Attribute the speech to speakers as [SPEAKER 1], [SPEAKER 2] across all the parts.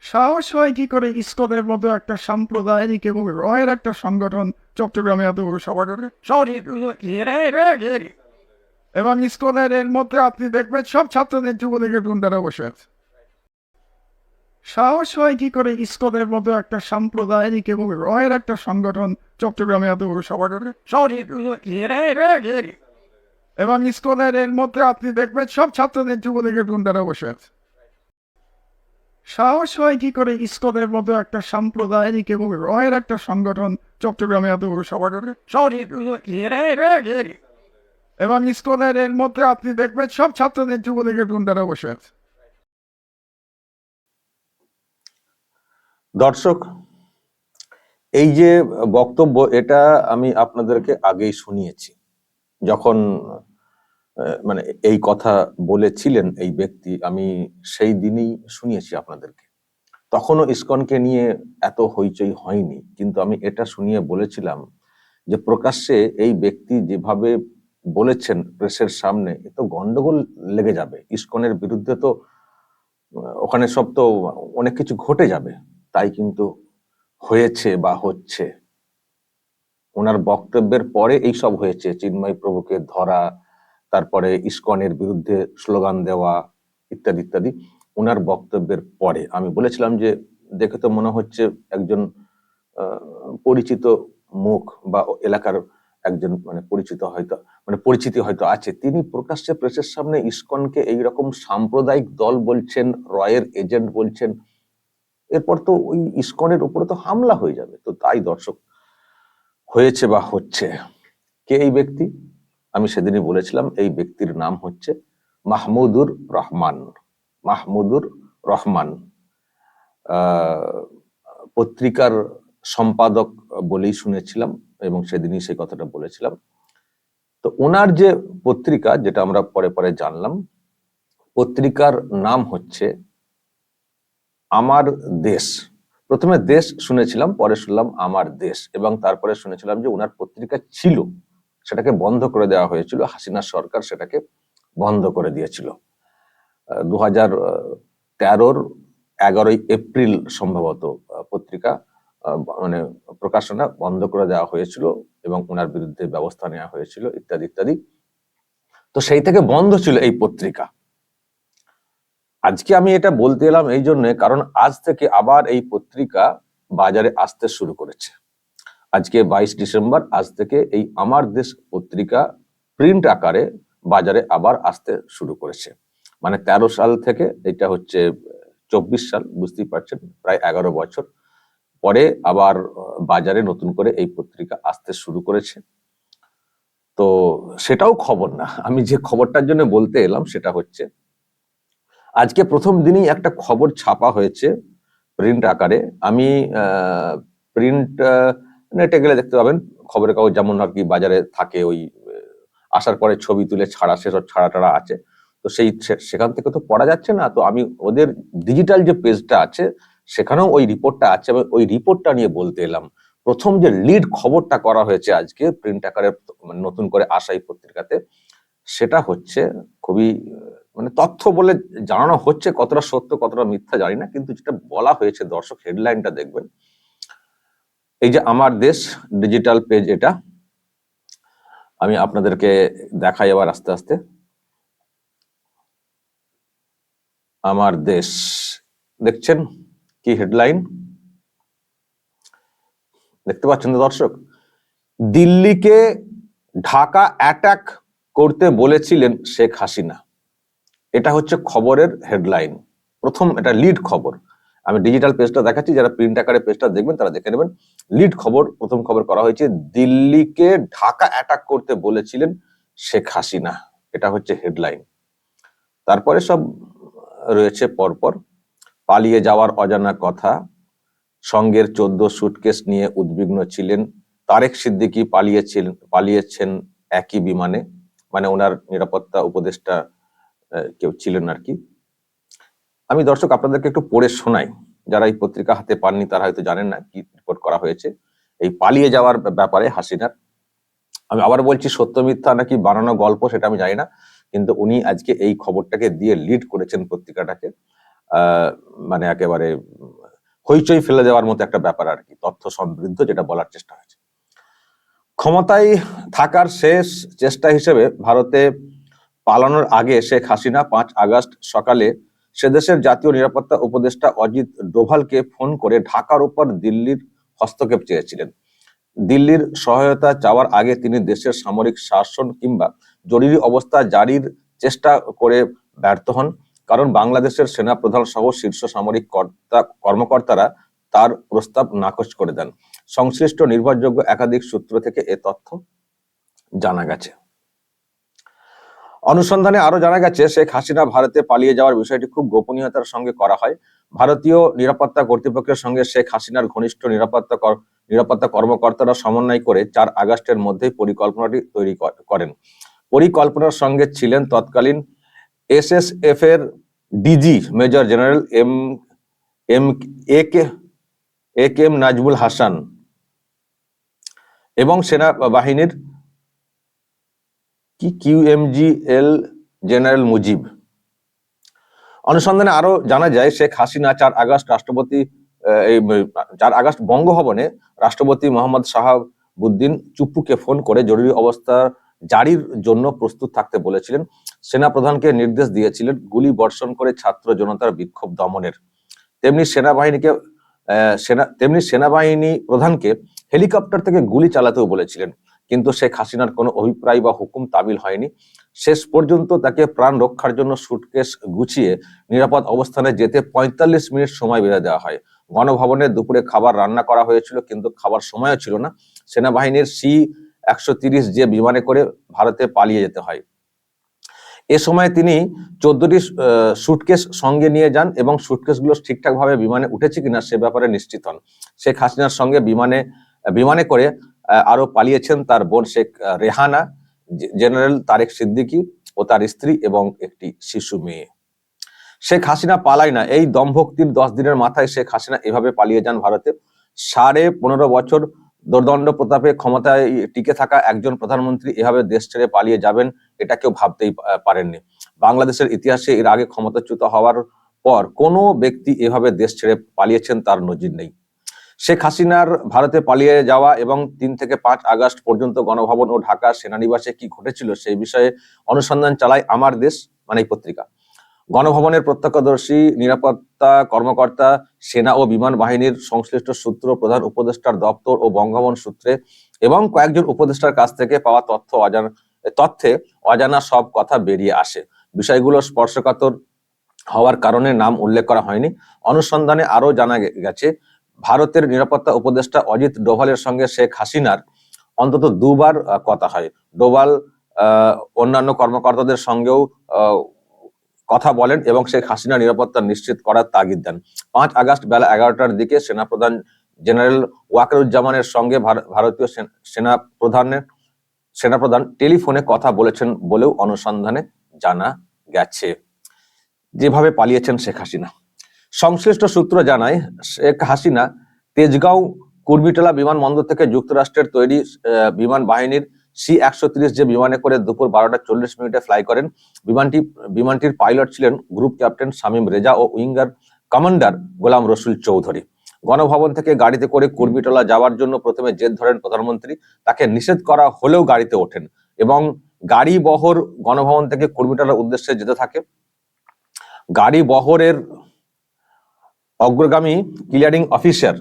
[SPEAKER 1] সাহস হয় কি করে? ইস্কনের মতো একটা সাম্প্রদায়িক এবং রয়ের একটা সংগঠন, চট্টগ্রামে এত বড় সভা করে। এবং ইস্কনের এর মধ্যে আপনি দেখবেন সব ছাত্রদের যুবলীগের গুন্ডারা বসে আছে। সাহস হয় কি করে? ইস্কনের মতো একটা সাম্প্রদায়িক এবং রয়ের একটা সংগঠন, চট্টগ্রামে এত বড় সভা করে। এবং ইস্কনের এর মধ্যে আপনি দেখবেন সব ছাত্রদের যুবলীগের গুন্ডারা বসে আছে। সাহস হয় কি করে? ইস্কনের মতো একটা সাম্প্রদায়িক এবং রয়ের একটা সংগঠন চট্টগ্রামে এত বড় সভা করে। এবং ইস্কনের এর মধ্যে আপনি দেখবেন সব ছাত্রদের যুবলীগের গুন্ডারা বসে আছে।
[SPEAKER 2] দর্শক, এই যে বক্তব্য, এটা আমি আপনাদেরকে আগেই শুনিয়েছি। যখন মানে এই কথা বলেছিলেন এই ব্যক্তি, আমি সেই দিনই শুনিয়েছি আপনাদেরকে। তখনও ইসকনকে নিয়ে এত হইচই হয়নি, কিন্তু আমি এটা শুনিয়ে বলেছিলাম যে প্রকাশ্যে এই ব্যক্তি যেভাবে বলেছেন প্রেসের সামনে, এ তো গন্ডগোল লেগে যাবে। ইসকনের বিরুদ্ধে তো ওখানে সব তো অনেক কিছু ঘটে যাবে, তাই কিন্তু হয়েছে বা হচ্ছে। ওনার বক্তব্যের পরে এই সব হয়েছে, চিন্ময় প্রভুকে ধরা তারপরে ইস্কনের বিরুদ্ধে স্লোগান দেওয়া ইত্যাদি ইত্যাদি। ওনার বক্তব্যের পরে আমি বলেছিলাম যে, দেখে তো মনে হচ্ছে একজন পরিচিত মুখ বা এলাকার একজন মানে পরিচিত হয়তো মানে পরিচিতি হয়তো আছে। তিনি প্রকাশ্যে প্রেসের সামনে ইসকনকে এইরকম সাম্প্রদায়িক দল বলছেন, রয়ের এজেন্ট বলছেন, এরপর তো ওই ইস্কনের উপরে তো হামলা হয়ে যাবে। তো তাই দর্শক হয়েছে বা হচ্ছে। কে এই ব্যক্তি? আমি সেদিনই বলেছিলাম, এই ব্যক্তির নাম হচ্ছে মাহমুদুর রহমান। মাহমুদুর রহমান। পত্রিকার সম্পাদক বলেই শুনেছিলাম এবং সেদিনই সেই কথাটা বলেছিলাম। তো ওনার যে পত্রিকা, যেটা আমরা পরে পরে জানলাম, পত্রিকার নাম হচ্ছে আমার দেশ। প্রথমে দেশ শুনেছিলাম, পরে শুনলাম আমার দেশ এবং তারপরে শুনেছিলাম যে ওনার পত্রিকা ছিল। সেটাকে বন্ধ করে দেওয়া হয়েছিল, হাসিনা সরকার সেটাকে বন্ধ করে দিয়েছিল। দু হাজার তেরোর এগারোই এপ্রিল সম্ভবত পত্রিকা মানে প্রকাশনা বন্ধ করে দেওয়া হয়েছিল এবং ওনার বিরুদ্ধে ব্যবস্থা নেওয়া হয়েছিল, ইত্যাদি ইত্যাদি। তো সেই থেকে বন্ধ ছিল এই পত্রিকা। আজকে আমি এটা বলতে এলাম এই জন্য কারণ আজ থেকে আবার এই পত্রিকা বাজারে আসতে শুরু করেছে। আজকে বাইশ ডিসেম্বর, আজ থেকে এই আমার দেশ পত্রিকা প্রিন্ট আকারে বাজারে আবার আসতে শুরু করেছে। মানে তেরো সাল থেকে এটা হচ্ছে, চব্বিশ সাল, বুঝতেই পারছেন, প্রায় এগারো বছর। পরে আবার, বাজারে নতুন করে এই পত্রিকা আসতে শুরু করেছে। তো সেটাও খবর না। আমি যে খবরটার জন্য বলতে এলাম সেটা হচ্ছে, আজকে প্রথম দিনই একটা খবর ছাপা হয়েছে প্রিন্ট আকারে। আমি প্রিন্ট নেটে গেলে দেখতে পাবেন খবরের কাগজ যেমন আর কি বাজারে থাকে ওই আসার পরে ছবি তুলে ছাড়া, সেসব ছাড়া টাড়া আছে। তো সেই সেখান থেকে তো পড়া যাচ্ছে না। তো আমি ওদের ডিজিটাল যে পেজটা আছে, সেখানেও ওই রিপোর্টটা আছে এবং ওই রিপোর্টটা নিয়ে বলতে এলাম। প্রথম যে লিড খবরটা করা হয়েছে আজকে প্রিন্ট আকারে মানে নতুন করে আসা এই পত্রিকাতে, সেটা হচ্ছে খুবই মানে তথ্য বলে জানানো হচ্ছে, কতটা সত্য, কতটা মিথ্যা জানি না, কিন্তু যেটা বলা হয়েছে, দর্শক হেডলাইনটা দেখবেন এই যে আমার দেশ ডিজিটাল পেজ এটা, আমি আপনাদেরকে দেখাই আবার আস্তে আস্তে। আমার দেশ, দেখছেন কি হেডলাইন দেখতে পাচ্ছেন তো দর্শক? দিল্লিকে ঢাকা অ্যাটাক করতে বলেছিলেন শেখ হাসিনা। এটা হচ্ছে খবরের হেডলাইন প্রথম এটা লিড খবর। আমি ডিজিটাল পেজটা দেখাচ্ছি, যারা প্রিন্ট আকারে পেজটা দেখবেন তারা দেখে নেবেন। লিড খবর, প্রথম খবর করা হয়েছে, দিল্লিকে ঢাকা অ্যাটাক করতে বলেছিলেন শেখ হাসিনা। এটা হচ্ছে হেডলাইন তারপরে সব রয়েছে পরপর। পালিয়ে যাওয়ার অজানা কথা, সঙ্গের চোদ্দ সুটকেস নিয়ে উদ্বিগ্ন ছিলেন। তারেক সিদ্দিকী পালিয়েছিলেন পালিয়েছেন একই বিমানে। মানে ওনার নিরাপত্তা উপদেষ্টা কেউ ছিলেন আর কি। আমি দর্শক আপনাদেরকে একটু পড়ে শোনাই। যারা এই পত্রিকা হাতে পাননি, তারা হয়তো জানেন না কি রিপোর্ট করা হয়েছে। এই পালিয়ে যাওয়ার ব্যাপারে হাসিনার। আমি আবার বলছি, সত্য মিথ্যা নাকি বানানো গল্প সেটা আমি জানি না, কিন্তু উনি আজকে এই খবরটাকে দিয়ে লিড করেছেন পত্রিকাটাকে। মানে একেবারে হইচই ফেলে দেওয়ার মতো একটা ব্যাপার আর কি, তথ্য সমৃদ্ধ যেটা বলার চেষ্টা হয়েছে। ক্ষমতায় থাকার শেষ চেষ্টা হিসেবে ভারতে পালানোর আগে শেখ হাসিনা পাঁচ আগস্ট সকালে সে দেশের জাতীয় নিরাপত্তা উপদেষ্টা অজিত ডোভালকে ফোন করে ঢাকার উপর দিল্লির হস্তক্ষেপ চেয়েছিলেন। দিল্লির সহায়তা চাওয়ার আগে তিনি দেশের সামরিক শাসন কিংবা জরুরি অবস্থা জারির চেষ্টা করে ব্যর্থ হন, কারণ বাংলাদেশের সেনা প্রধান সহ শীর্ষ সামরিক কর্তা, কর্মকর্তারা তার প্রস্তাব নাকচ করে দেন। সংশ্লিষ্ট নির্ভরযোগ্য একাধিক সূত্র থেকে এ তথ্য জানা গেছে। অনুসন্ধানে আরও জানা গেছে, শেখ হাসিনা ভারতে পালিয়ে যাওয়ার বিষয়টি খুব গোপনীয়তার সঙ্গে করা হয়। ভারতীয় নিরাপত্তা কর্তৃপক্ষের সঙ্গে শেখ হাসিনার ঘনিষ্ঠ নিরাপত্তা নিরাপত্তা কর্মকর্তারা সমন্বয় করে চার আগস্টের মধ্যেই পরিকল্পনাটি তৈরি করেন। পরিকল্পনার সঙ্গে ছিলেন তৎকালীন এসএসএফ এর DG major general M M, A K A K M Nazmul Hasan এবং সেনা বাহিনীর কি কিউএমজিএল জেনারেল মুজিব? অনুসন্ধানে আরও জানা যায়, শেখ হাসিনা চার আগস্ট রাষ্ট্রপতি এই চার আগস্ট বঙ্গভবনে রাষ্ট্রপতি মোহাম্মদ শাহাবুদ্দিন চুপ্পুকে ফোন করে জরুরি অবস্থা জারির জন্য প্রস্তুত থাকতে বলেছিলেন। সেনা প্রধানকে নির্দেশ দিয়েছিলেন গুলি বর্ষণ করে ছাত্র জনতার বিক্ষোভ দমনের। তেমনি সেনাবাহিনীকে সেনা, তেমনি সেনাবাহিনী প্রধানকে হেলিকপ্টার থেকে গুলি চালাতেও বলেছিলেন। কিন্তু শেখ হাসিনার কোনো অভিপ্রায় বা হুকুম তামিল হয়নি। শেষ পর্যন্ত তাকে প্রাণ রক্ষার জন্য সুটকেস গুছিয়ে নিরাপদ অবস্থানে যেতে পঁয়তাল্লিশ মিনিট সময় বেঁধে দেওয়া হয়। গণভবনে দুপুরে খাবার রান্না করা হয়েছিল, কিন্তু খাবার সময়ও ছিল না। সেনাবাহিনীর সি একশো যে বিমানে করে ভারতে পালিয়ে যেতে হয়। এ সময় তিনি চোদ্দটি সুটকেস সঙ্গে নিয়ে যান এবং সুটকেসগুলো ঠিকঠাকভাবে বিমানে উঠেছে কিনা সে ব্যাপারে নিশ্চিত হন। শেখ হাসিনার সঙ্গে বিমানে বিমানে করে আরও পালিয়েছেন তার বোন শেখ রেহানা জেনারেল তারেক সিদ্দিকী ও তার স্ত্রী এবং একটি শিশু মেয়ে। শেখ হাসিনা পালায় না। এই দম্ভক্তির দশ দিনের মাথায় শেখ হাসিনা এভাবে পালিয়ে যান ভারতে। সাড়ে পনেরো বছর দোর্দণ্ড প্রতাপে ক্ষমতায় টিকে থাকা একজন প্রধানমন্ত্রী এভাবে দেশ ছেড়ে পালিয়ে যাবেন, এটা কেউ ভাবতেই পারেননি। বাংলাদেশের ইতিহাসে এর আগে ক্ষমতাচ্যুত হওয়ার পর কোনো ব্যক্তি এভাবে দেশ ছেড়ে পালিয়েছেন তার নজির নেই। শেখ হাসিনার ভারতে পালিয়ে যাওয়া এবং তিন থেকে পাঁচ আগস্ট পর্যন্ত গণভবন ও ঢাকা সেনানিবাসে কি ঘটেছিল সেই বিষয়ে অনুসন্ধান চালায় আমার দেশ মানে পত্রিকা। গণভবনের প্রত্যক্ষদর্শী, নিরাপত্তা কর্মকর্তা, সেনা ও বিমান বাহিনীর সংশ্লিষ্ট সূত্র, প্রধান উপদেষ্টার দপ্তর ও বঙ্গভবন সূত্রে এবং কয়েকজন উপদেষ্টার কাছ থেকে পাওয়া তথ্য অজানা, তথ্যে অজানা সব কথা বেরিয়ে আসে। বিষয়গুলো স্পর্শকাতর হওয়ার কারণে নাম উল্লেখ করা হয়নি। অনুসন্ধানে আরও জানা গেছে ভারতের নিরাপত্তা উপদেষ্টা অজিত ডোভালের সঙ্গে শেখ হাসিনার অন্তত দুবার কথা হয়। ডোভাল অন্যান্য কর্মকর্তাদের সঙ্গেও কথা বলেন এবং শেখ হাসিনা নিরাপত্তা নিশ্চিত করার তাগিদ দেন। পাঁচ আগস্ট বেলা এগারোটার দিকে সেনাপ্রধান জেনারেল ওয়াকারুজ্জামানের সঙ্গে ভার- ভারতীয় সেনা প্রধানের সেনাপ্রধান টেলিফোনে কথা বলেছেন বলেও অনুসন্ধানে জানা গেছে। যেভাবে পালিয়েছেন শেখ হাসিনা। সংশ্লিষ্ট সূত্র জানায়, শেখ হাসিনা তেজগাঁও কুর্মিটোলা বিমানবন্দর থেকে যুক্তরাষ্ট্রের তৈরি বিমান বাহিনীর সি একশো তিরিশ যে বিমানে করে দুপুর বারোটা চল্লিশ মিনিটে ফ্লাই করেন, বিমানটি, বিমানটির পাইলট ছিলেন গ্রুপ ক্যাপ্টেন শামীম রেজা ও উইঙ্গার কমান্ডার গোলাম রসুল চৌধুরী। গণভবন থেকে গাড়িতে করে কুর্মিটোলা যাওয়ার জন্য প্রথমে জেদ ধরেন প্রধানমন্ত্রী, তাকে নিষেধ করা হলেও গাড়িতে ওঠেন এবং গাড়ি বহর গণভবন থেকে কুর্মিটোলার উদ্দেশ্যে যেতে থাকে। গাড়ি বহরের অগ্রগামী ক্লিয়ারিং অফিসার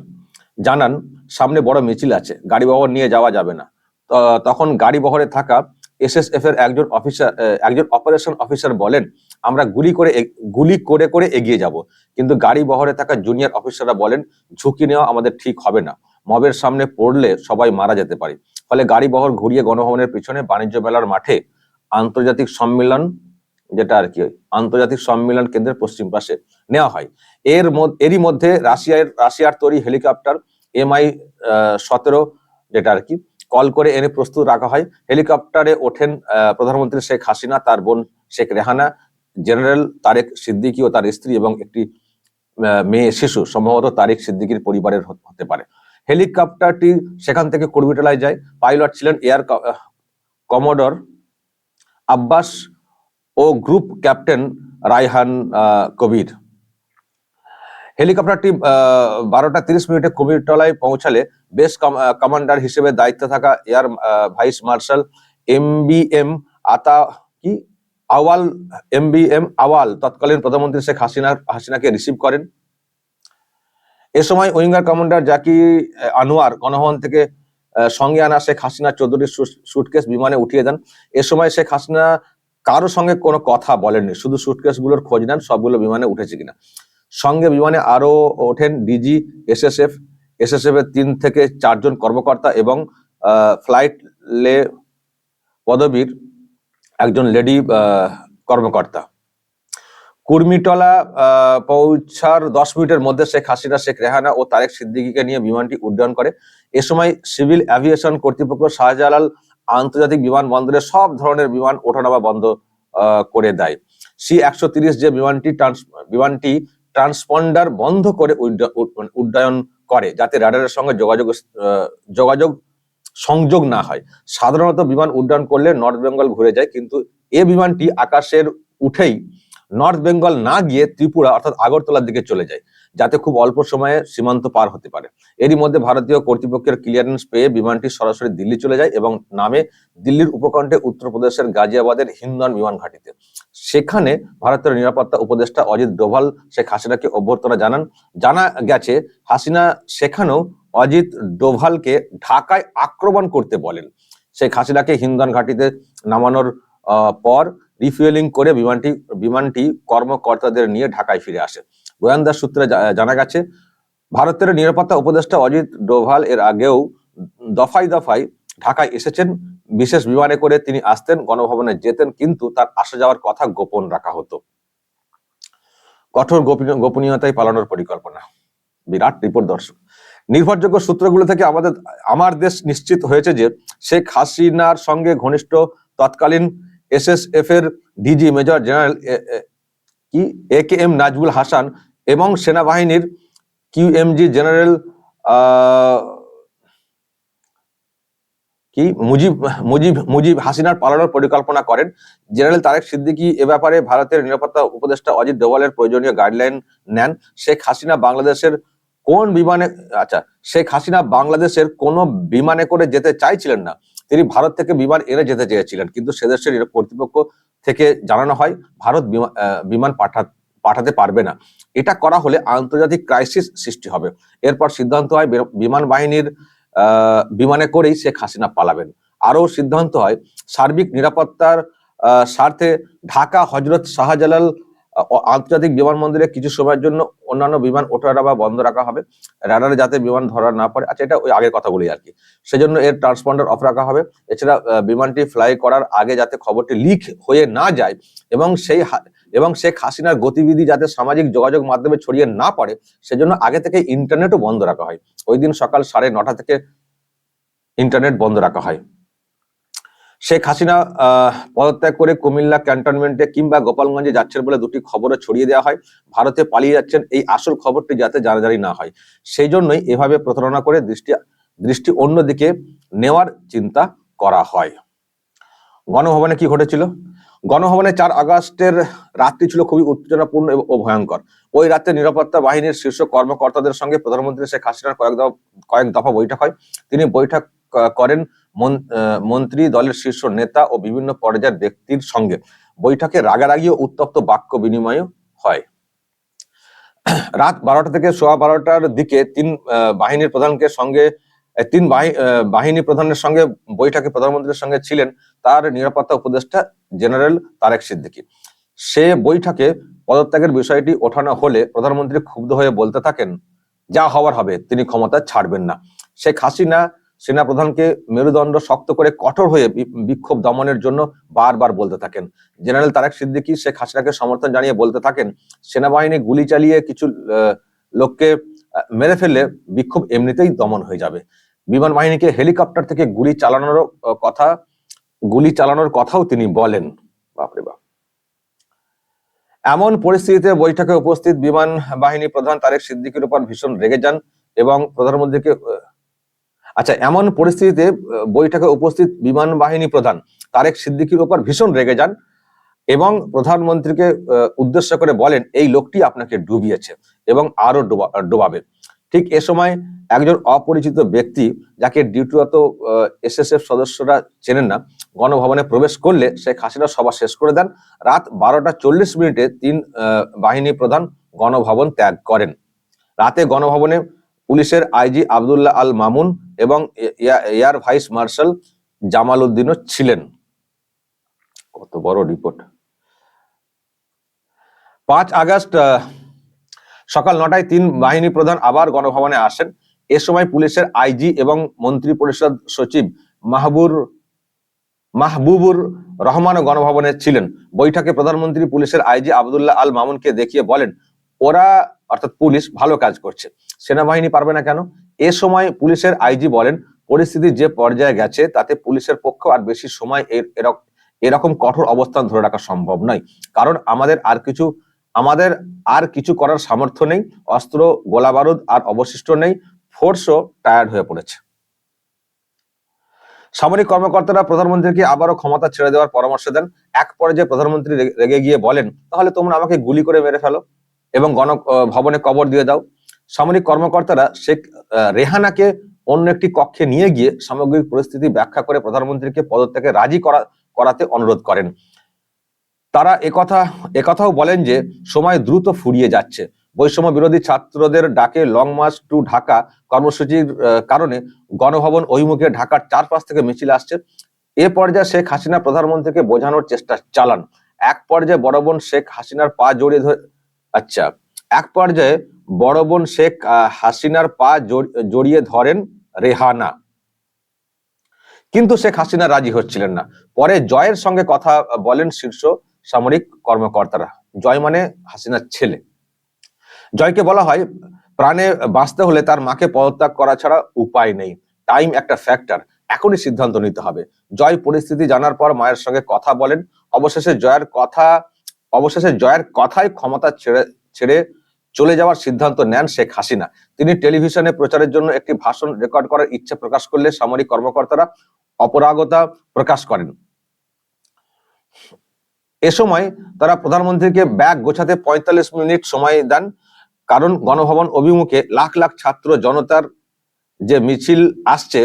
[SPEAKER 2] জানান, সামনে বড় মিছিল আছে গাড়ি বহর নিয়ে যাওয়া যাবে না। তখন গাড়ি বহরে থাকা এসএসএফ এর একজন অফিসার একজন অপারেশন অফিসার বলেন, আমরা গুলি করে গুলি করে করে এগিয়ে যাব। কিন্তু গাড়ি বহরে থাকা জুনিয়র অফিসাররা বলেন, ঝুঁকি নেওয়া আমাদের ঠিক হবে না। মবের সামনে পড়লে সবাই মারা যেতে পারে। ফলে গাড়ি বহর ঘুরিয়ে গণভবনের পিছনে বাণিজ্য মেলার মাঠে আন্তর্জাতিক সম্মেলন, যেটা আর কি, আন্তর্জাতিক সম্মেলন কেন্দ্রের পশ্চিম পাশে নেওয়া হয়। এর এরই মধ্যে রাশিয়ার রাশিয়ার তৈরি হেলিকপ্টার এমআই সতেরো যেটা আর কি, কল করে এনে প্রস্তুত রাখা হয়। হেলিকপ্টারে ওঠেন প্রধানমন্ত্রী শেখ হাসিনা, তার বোন শেখ রেহানা, জেনারেল তারেক সিদ্দিকী ও তার স্ত্রী এবং একটি মেয়ে শিশু, সম্ভবত তারেক সিদ্দিকীর পরিবারের হতে পারে। হেলিকপ্টারটি সেখান থেকে কুর্বিটোলায় যায়। পাইলট ছিলেন এয়ার কমোডর আব্বাস ও গ্রুপ ক্যাপ্টেন রায়হান কবির। হেলিকপ্টারটি বারোটা তিরিশ মিনিটে কুমিরটলায় পৌঁছালে বেস কমান্ডার হিসেবে দায়িত্বে থাকা air vice marshal M B M Ata, কি? Awal, M B M Awal, তৎকালীন প্রধানমন্ত্রী শেখ হাসিনা, হাসিনাকে রিসিভ করেন। এ সময় উইঙ্গার কমান্ডার জাকি আনোয়ার গণভবন থেকে সঙ্গে আনা শেখ হাসিনা চৌধুরীর সুটকেস বিমানে উঠিয়ে দেন। এ সময় শেখ হাসিনা কারও সঙ্গে কোনো কথা বলেননি, শুধু সুটকেসগুলোর খোঁজ নেন, সবগুলো বিমানে উঠেছে কিনা। সঙ্গে বিমানে আরও ওঠেন ডিজি, এসএসএফ। এসএসএফ এর তিন থেকে চারজন কর্মকর্তা এবং ফ্লাইট লে পদবীর একজন লেডি কর্মকর্তা। কুর্মিটলা পৌঁছার দশ মিনিটের মধ্যে শেখ হাসিনা, শেখ রেহানা ও তারেক সিদ্দিকিকে নিয়ে বিমানটি উড্ডয়ন করে। এ সময় সিভিল অ্যাভিয়েশন কর্তৃপক্ষ শাহজালাল আন্তর্জাতিক বিমানবন্দরে সব ধরনের বিমান ওঠানামা বন্ধ করে দেয়। সি একশো তিরিশ যে বিমানটি বিমানটি ট্রান্সপন্ডার বন্ধ করে উড্ড- উড- উড্ডয়ন করে যাতে রাডারের সঙ্গে যোগাযোগ যোগাযোগ সংযোগ না হয়। সাধারণত বিমান উড্ডয়ন করলে নর্থ বেঙ্গল ঘুরে যায়, কিন্তু এ বিমানটি আকাশের উঠেই নর্থ বেঙ্গল না গিয়ে ত্রিপুরা অর্থাৎ আগরতলার দিকে চলে যায়। যাতে খুব অল্প সময়ে সীমান্ত পার হতে পারে। এরই মধ্যে ভারতীয় কর্তৃপক্ষের ক্লিয়ারেন্স পেয়ে বিমানটি সরাসরি দিল্লি চলে যায় এবং নামে দিল্লির উপকণ্ঠে উত্তরপ্রদেশের গাজিয়াবাদের হিন্দন বিমান ঘাঁটিতে। সেখানে ভারতের নিরাপত্তা উপদেষ্টা অজিত ডোভাল, শেখ হাসিনাকে অভ্যর্থনা জানান। জানা গেছে, হাসিনা সেখানেও অজিত ডোভালকে ঢাকায় আক্রমণ করতে বলেন। শেখ হাসিনাকে হিন্দন ঘাটিতে নামানোর পর রিফুয়েলিং করে বিমানটি বিমানটি কর্মকর্তাদের নিয়ে ঢাকায় ফিরে আসে। গোয়েন্দা সূত্রে জানা গেছে, ভারতের নিরাপত্তা উপদেষ্টা অজিত ডোভাল এর আগেও দফায় দফায় ঢাকায় এসেছেন। বিশেষ বিমানে করে তিনি আসতেন, গণভবনে যেতেন, কিন্তু তার আসা যাওয়ার কথা গোপন রাখা হতো। কঠোর গোপনীয়- গোপনীয়তাই পালানোর পরিকল্পনা। বিরাট রিপোর্ট দর্শক। নির্ভরযোগ্য সূত্রগুলো থেকে আমাদের, আমার দেশ নিশ্চিত হয়েছে যে শেখ হাসিনার সঙ্গে ঘনিষ্ঠ তৎকালীন এসএসএফ এর ডিজি মেজর জেনারেল কি? A K M Nazbul Hasan এবং সেনাবাহিনীর কিউএমজি জেনারেল কি? মুজিব মুজিব মুজিব হাসিনার পালানোর পরিকল্পনা করেন। জেনারেল তারেক সিদ্দিকী এ ব্যাপারে ভারতের নিরাপত্তা উপদেষ্টা অজিত ডোভালের প্রয়োজনীয় গাইডলাইন নেন। শেখ হাসিনা বাংলাদেশের কোন বিমানে আচ্ছা শেখ হাসিনা বাংলাদেশের কোন বিমানে করে যেতে চাইছিলেন না, তিনি ভারত থেকে বিমান এনে যেতে চেয়েছিলেন। কিন্তু সে দেশের কর্তৃপক্ষ থেকে জানানো হয়, ভারত বিমান পাঠা পাঠাতে পারবে না। এটা করা হলে আন্তর্জাতিক ক্রাইসিস সৃষ্টি হবে। এরপর সিদ্ধান্ত হয় বিমান বাহিনীর বিমানে করেই শেখ হাসিনা পালাবেন। আরও সিদ্ধান্ত হয়, সার্বিক নিরাপত্তার স্বার্থে ঢাকা হজরত শাহজালাল আন্তর্জাতিক বিমানবন্দরে কিছু সময়ের জন্য অন্যান্য বিমান ওঠানামা বন্ধ রাখা হবে। রাডারে যাতে বিমান ধরা না পড়ে। আচ্ছা এটা ওই আগের কথাগুলি আর কি। সেজন্য এর ট্রান্সপন্ডার অফ রাখা হবে। এছাড়া বিমানটি ফ্লাই করার আগে যাতে খবরটি লিক হয়ে না যায় এবং সেই এবং শেখ হাসিনার গতিবিধি যাতে সামাজিক যোগাযোগ মাধ্যমে ছড়িয়ে না পড়ে, সেজন্য আগে থেকে ইন্টারনেটও বন্ধ রাখা হয়। ওই দিন সকাল সাড়ে নটা থেকে ইন্টারনেট বন্ধ রাখা হয়। শেখ হাসিনা পদত্যাগ করে কুমিল্লা ক্যান্টনমেন্টে কিংবা গোপালগঞ্জে যাচ্ছেন বলে দুটি খবরও ছড়িয়ে দেওয়া হয়। ভারতে পালিয়ে যাচ্ছেন এই আসল খবরটি যাতে জানাজারি না হয়। সেই জন্যই এভাবে প্রতারণা করে দৃষ্টি দৃষ্টি অন্যদিকে নেওয়ার চিন্তা করা হয়। গণভবনে কি ঘটেছিল? গণভবনে চার আগস্টের রাত্রি ছিল খুবই উত্তেজনাপূর্ণ ও ভয়ঙ্কর। ওই রাতে নিরাপত্তা বাহিনীর শীর্ষ কর্মকর্তাদের সঙ্গে প্রধানমন্ত্রী শেখ হাসিনার কয়েক দফা কয়েক দফা বৈঠক হয়। তিনি বৈঠক করেন মন- মন্ত্রী দলের শীর্ষ নেতা ও বিভিন্ন পর্যায়ের ব্যক্তির সঙ্গে। বৈঠকে রাগারাগি ও উত্তপ্ত বাক্য বিনিময় হয়। রাত বারোটা থেকে সোয়া বারোটার দিকে তিন বাহিনীর প্রধানকে সঙ্গে তিন বাহিনী প্রধানের সঙ্গে, বৈঠকে প্রধানমন্ত্রীর সঙ্গে ছিলেন তার নিরাপত্তা উপদেষ্টা জেনারেল তারেক সিদ্দিকী। সে বৈঠকে পদত্যাগের বিষয়টি ওঠানো হলে প্রধানমন্ত্রী ক্ষুব্ধ হয়ে বলতে থাকেন, যা হওয়ার হবে, তিনি ক্ষমতা ছাড়বেন না। শেখ হাসিনা সেনা প্রধানকে মেরুদণ্ড শক্ত করে কঠোর হয়ে বিক্ষোভ দমনের জন্য বারবার বলতে থাকেন। জেনারেল তারেক সিদ্দিকী শেখ হাসিনাকে সমর্থন জানিয়ে বলতে থাকেন, সেনাবাহিনী গুলি চালিয়ে কিছু লোককে মেরে ফেললে বিক্ষোভ এমনিতেই দমন হয়ে যাবে। বিমান বাহিনীকে হেলিকপ্টার থেকে গুলি চালানোর কথা, গুলি চালানোর কথাও তিনি বলেন। বাপরে বাপ। এমন পরিস্থিতিতে বৈঠকে উপস্থিত বিমান বাহিনী প্রধান তারেক সিদ্দিকের উপর ভীষণ রেগে যান এবং প্রধানমন্ত্রীকে আচ্ছা এমন পরিস্থিতিতে বৈঠকে উপস্থিত বিমান বাহিনী প্রধান তারেক সিদ্দিকির উপর ভীষণ রেগে যান এবং প্রধানমন্ত্রীকে উদ্দেশ্য করে বলেন, এই লোকটি আপনাকে ডুবিয়েছে এবং আরও ডোবা- ডোবাবে। ঠিক এ সময় একজন অপরিচিত ব্যক্তি যাকে ডিউটিরত এসএসএফ সদস্যরা চেনেন না, গণভবনে প্রবেশ করলে শেখ হাসিনা সভা শেষ করে দেন। রাত বারোটা চল্লিশ মিনিটে তিন বাহিনী প্রধান গণভবন ত্যাগ করেন। রাতে গণভবনে পুলিশের আইজি আব্দুল্লাহ আল মামুন এবং এয়ার ভাইস মার্শাল জামাল উদ্দিনও ছিলেন। কত বড় রিপোর্ট। পাঁচ আগস্ট সকাল নটায় তিন বাহিনী প্রধান আবার গণভবনে আসেন। এ সময় পুলিশের আইজি এবং মন্ত্রী পরিষদ সচিব মাহবুর, মাহবুবুর রহমানও গণভবনে ছিলেন। বৈঠকে প্রধানমন্ত্রী পুলিশের আইজি আবদুল্লাহ আল মামুনকে দেখিয়ে বলেন, ওরা, অর্থাৎ পুলিশ, ভালো কাজ করছে। সেনাবাহিনী পারবে না কেন? এ সময় পুলিশের আইজি বলেন, পরিস্থিতি যে পর্যায়ে গেছে, তাতে পুলিশের পক্ষ আর বেশি সময় এর- এরক- এরকম কঠোর অবস্থান ধরে রাখা সম্ভব নয়। কারণ আমাদের আর কিছু, আমাদের আর কিছু করার সামর্থ্য নেই, অস্ত্র, গোলাবারুদ আর অবশিষ্ট নেই। ফোর্সও টায়ার্ড হয়ে পড়েছে। সামরিক কর্মকর্তারা প্রধানমন্ত্রীকে আবারও ক্ষমতা ছেড়ে দেওয়ার পরামর্শ দেন। এক পর্যায়ে প্রধানমন্ত্রী রেগে- গিয়ে বলেন, তাহলে তোমরা আমাকে গুলি করে মেরে ফেলো এবং গণ ভবনে কবর দিয়ে দাও। সামরিক কর্মকর্তারা শেখ রেহানাকে অন্য একটি কক্ষে নিয়ে গিয়ে সামগ্রিক পরিস্থিতি ব্যাখ্যা করে প্রধানমন্ত্রীকে পদত্যাগে রাজি করা, করাতে অনুরোধ করেন। তারা একথা, একথাও বলেন যে, সময় দ্রুত ফুরিয়ে যাচ্ছে। বৈষম্য বিরোধী ছাত্রদের ডাকে লং মার্চ টু ঢাকা কর্মসূচির কারণে গণভবন অভিমুখে ঢাকার চারপাশ থেকে মিছিল আসছে। এ পর্যায়ে শেখ হাসিনা প্রধানমন্ত্রীকে বোঝানোর চেষ্টা চালান। এক পর্যায়ে বড় বোন শেখ হাসিনার পা জড়িয়ে ধরে আচ্ছা এক পর্যায়ে বড় বোন শেখ হাসিনার পা জড়- জড়িয়ে ধরেন রেহানা। কিন্তু শেখ হাসিনা রাজি হচ্ছিলেন না। পরে জয়ের সঙ্গে কথা বলেন শীর্ষ সামরিক কর্মকর্তারা। জয় মানে হাসিনার ছেলে। জয়কে বলা হয়, প্রাণে বাঁচতে হলে তার মাকে পদত্যাগ করা ছাড়া উপায় নেই। টাইম একটা ফ্যাক্টর, এখনই সিদ্ধান্ত নিতে হবে। জয় পরিস্থিতি জানার পর মায়ের সঙ্গে কথা বলেন। অবশেষে জয়ের কথা, অবশেষে জয়ের কথায় ক্ষমতা ছেড়ে ছেড়ে চলে যাওয়ার সিদ্ধান্ত নেন শেখ হাসিনা। তিনি টেলিভিশনে প্রচারের জন্য একটি ভাষণ রেকর্ড করার ইচ্ছা প্রকাশ করলে সামরিক কর্মকর্তারা অপরাগতা প্রকাশ করেন। এ সময় তারা প্রধানমন্ত্রীকে ব্যাগ গোছাতে পঁয়তাল্লিশ মিনিট সময় দেন। কারণ গণভবন অভিমুখে লাখ লাখ ছাত্র জনতার যে মিছিল আসছে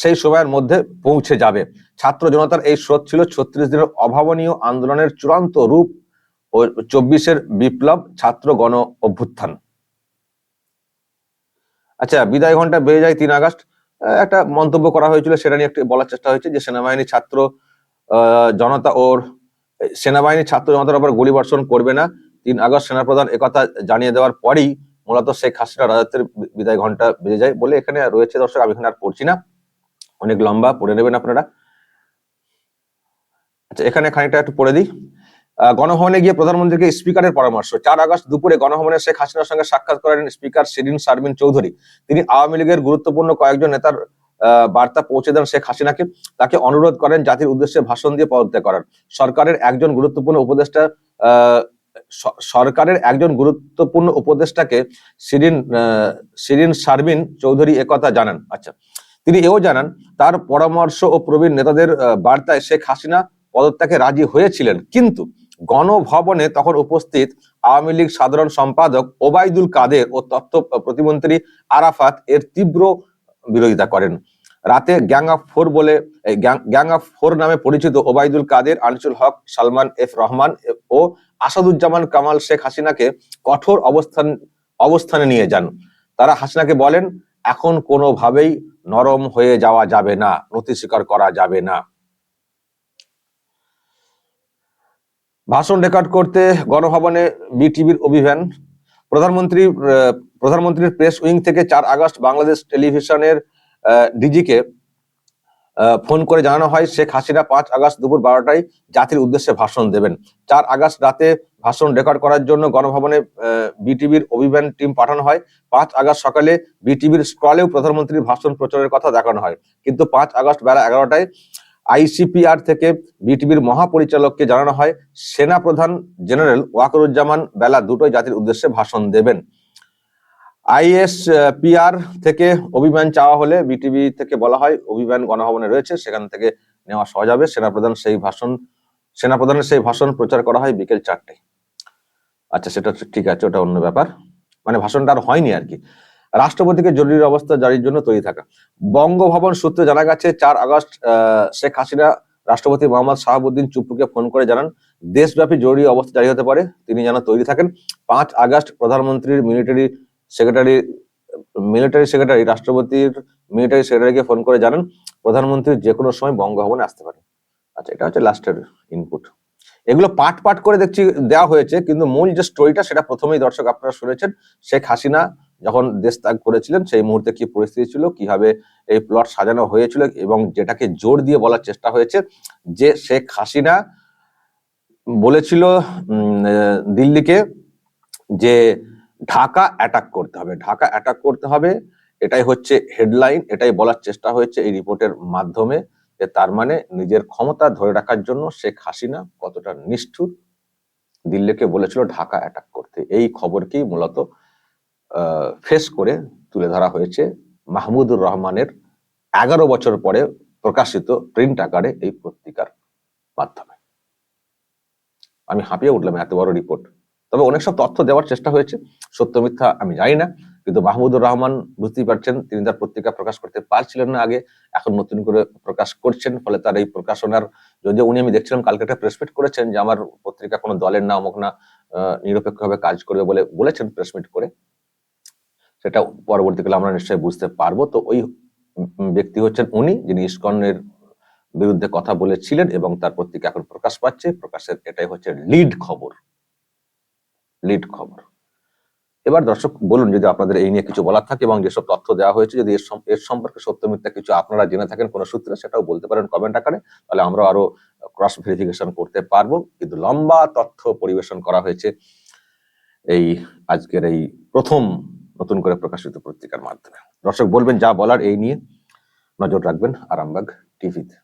[SPEAKER 2] সেই সময়ের মধ্যে পৌঁছে যাবে। ছাত্র জনতার এই স্রোত ছিল ছত্রিশ দিনের অভাবনীয় আন্দোলনের চূড়ান্ত রূপ ও চব্বিশের বিপ্লব ছাত্র গণ অভ্যুত্থান। আচ্ছা বিদায় ঘণ্টা বেড়ে যায় তিন আগস্ট। একটা মন্তব্য করা হয়েছিল, সেটা নিয়ে একটু বলার চেষ্টা হয়েছে যে সেনাবাহিনী ছাত্র জনতা ওর, সেনাবাহিনী ছাত্র জনতার উপর গুলি বর্ষণ করবে না। তিন আগস্ট সেনাপ্রধান একথা জানিয়ে দেওয়ার পরেই মূলত শেখ হাসিনা রাজত্বের বিদায় ঘণ্টা বেজে যায় বলে এখানে রয়েছে দর্শক, আমি এখানে আর পড়ছি না। অনেক লম্বা, পড়ে নেবেন আপনারা। আচ্ছা এখানে খানিকটা একটু পড়ে দিই। গণভবনে গিয়ে প্রধানমন্ত্রীকে স্পিকারের পরামর্শ। চার আগস্ট দুপুরে গণভবনে শেখ হাসিনার সঙ্গে সাক্ষাৎ করেন স্পিকার শিরিন শারমিন চৌধুরী। তিনি আওয়ামী লীগের গুরুত্বপূর্ণ কয়েকজন নেতার বার্তা পৌঁছে দেন শেখ হাসিনাকে। তাকে অনুরোধ করেন জাতির উদ্দেশ্যে ভাষণ দিয়ে পদত্যাগ করার। সরকারের একজন গুরুত্বপূর্ণ উপদেষ্টা সরকারের একজন গুরুত্বপূর্ণ উপদেষ্টাকে শিরিন শিরিন শারমিন চৌধুরী একথা জানান। আচ্ছা তিনি এও জানান, তার পরামর্শ ও প্রবীণ নেতাদের বার্তায় শেখ হাসিনা পদত্যাগে রাজি হয়েছিলেন। কিন্তু গণভবনে তখন উপস্থিত আওয়ামী লীগ সাধারণ সম্পাদক ওবায়দুল কাদের ও তথ্য প্রতিমন্ত্রী আরাফাত এর তীব্র বিরোধিতা করেন। রাতে গ্যাং অফ ফোর বলে গ্যাং অফ ফোর নামে পরিচিত ওবায়দুল কাদের, আনিসুল হক, সালমান এফ রহমান ও আসাদুজ্জামান কামাল শেখ হাসিনাকে কঠোর অবস্থান, অবস্থানে নিয়ে যান। তারা হাসিনাকে বলেন, এখন কোনোভাবেই নরম হয়ে যাওয়া যাবে না, নথি স্বীকার করা যাবে না। ভাষণ রেকর্ড করতে গণভবনে বিটিভির অভিযান। প্রধানমন্ত্রী প্রধানমন্ত্রীর প্রেস উইং থেকে চার আগস্ট বাংলাদেশ টেলিভিশনের ডিজিকে ফোন করে জানানো হয়, শেখ হাসিনা পাঁচ আগস্ট দুপুর বারোটায় জাতির উদ্দেশ্যে ভাষণ দেবেন। চার আগস্ট রাতে ভাষণ রেকর্ড করার জন্য গণভবনে বিটিভির অভিযান টিম পাঠানো হয়। পাঁচ আগস্ট সকালে বিটিভির স্ক্রলেও প্রধানমন্ত্রীর ভাষণ প্রচারের কথা দেখানো হয়। কিন্তু পাঁচ আগস্ট বেলা এগারোটায় আইসিপিআর থেকে বিটিভির মহাপরিচালককে জানানো হয় সেনা প্রধান জেনারেল ওয়াকরুজ্জামান বেলা দুটোই জাতির উদ্দেশ্যে ভাষণ দেবেন। আইএস পিআর থেকে অভিযান চাওয়া হলে বিটিভি থেকে বলা হয় অভিযান গণভবনে রয়েছে, সেখান থেকে নেওয়া সহজ হবে। সেনাপ্রধান সেই ভাষণ, সেনাপ্রধানের সেই ভাষণ প্রচার করা হয় বিকেল চারটে। আচ্ছা সেটা ঠিক আছে, ওটা অন্য ব্যাপার। মানে ভাষণটা আর হয়নি আর কি। রাষ্ট্রপতিকে জরুরি অবস্থা জারির জন্য তৈরি থাকা। বঙ্গভবন সূত্রে জানা গেছে, চার আগস্ট শেখ হাসিনা, রাষ্ট্রপতি মোহাম্মদ শাহাবুদ্দিন চুপ্পুকে ফোন করে জানান, দেশব্যাপী জরুরি অবস্থা জারি হতে পারে। তিনি যেন তৈরি থাকেন। পাঁচ আগস্ট প্রধানমন্ত্রীর মিলিটারি সেক্রেটারি, মিলিটারি সেক্রেটারি, রাষ্ট্রপতির মিলিটারি সেক্রেটারিকে ফোন করে জানান প্রধানমন্ত্রী যে কোনো সময় বঙ্গভবনে আসতে পারে আচ্ছা এটা হচ্ছে লাস্টের ইনপুট এগুলো পাট পাট করে দেখছি, দেওয়া হয়েছে, কিন্তু মূল যে স্টোরিটা সেটা প্রথমেই দর্শক আপনারা শুনেছেন। শেখ হাসিনা যখন দেশ ত্যাগ করেছিলেন, সেই মুহূর্তে কি পরিস্থিতি ছিল, কীভাবে এই প্লট সাজানো হয়েছিল এবং যেটাকে জোর দিয়ে বলার চেষ্টা হয়েছে, যে শেখ হাসিনা বলেছিল দিল্লিকে যে ঢাকা অ্যাটাক করতে হবে। ঢাকা অ্যাটাক করতে হবে, এটাই হচ্ছে হেডলাইন এটাই বলার চেষ্টা হয়েছে এই রিপোর্টের মাধ্যমে যে তার মানে নিজের ক্ষমতা ধরে রাখার জন্য শেখ হাসিনা কতটা নিষ্ঠুর। দিল্লিকে বলেছিল ঢাকা অ্যাটাক করতে। এই খবরকেই মূলত ফেস করে তুলে ধরা হয়েছে মাহমুদুর রহমানের এগারো বছর পরে প্রকাশিত প্রিন্ট আকারে এই পত্রিকার মাধ্যমে। আমি হাঁপিয়ে উঠলাম, এত বড় রিপোর্ট। তবে অনেক সব তথ্য দেওয়ার চেষ্টা হয়েছে। সত্য, মিথ্যা আমি জানি না। কিন্তু মাহমুদুর রহমান বুঝতেই পারছেন, তিনি তার পত্রিকা প্রকাশ করতে পারছিলেন না আগে, এখন নতুন করে প্রকাশ করছেন, ফলে তার এই প্রকাশনার যদিও উনি আমি দেখছিলাম, কালকে একটা প্রেসমিট করেছেন যে আমার পত্রিকা কোনো দলের না অমুক না নিরপেক্ষভাবে কাজ করবে বলে বলেছেন প্রেসমিট করে। সেটা পরবর্তীকালে আমরা নিশ্চয়ই বুঝতে পারব। তো ওই ব্যক্তি হচ্ছেন উনি, যিনি ইস্কনের বিরুদ্ধে কথা বলেছিলেন এবং তার পত্রিকা এখন প্রকাশ পাচ্ছে। প্রকাশের এটাই হচ্ছে লিড খবর। লিড খবর। এবার দর্শক, বলুন যদি আপনাদের এই নিয়ে কিছু বলার থাকে এবং যেসব তথ্য দেওয়া হয়েছে, যদি এর সম্পর্কে সত্য মিথ্যা কিছু আপনারা জেনে থাকেন কোনো সূত্রে, সেটাও বলতে পারেন কমেন্ট আকারে, তাহলে আমরা আরও ক্রস ভেরিফিকেশন করতে পারব। কিন্তু লম্বা তথ্য পরিবেশন করা হয়েছে এই আজকের এই প্রথম নতুন করে প্রকাশিত পত্রিকার মাধ্যমে। দর্শক, বলবেন যা বলার এই নিয়ে নজর রাখবেন আরামবাগ টিভিতে।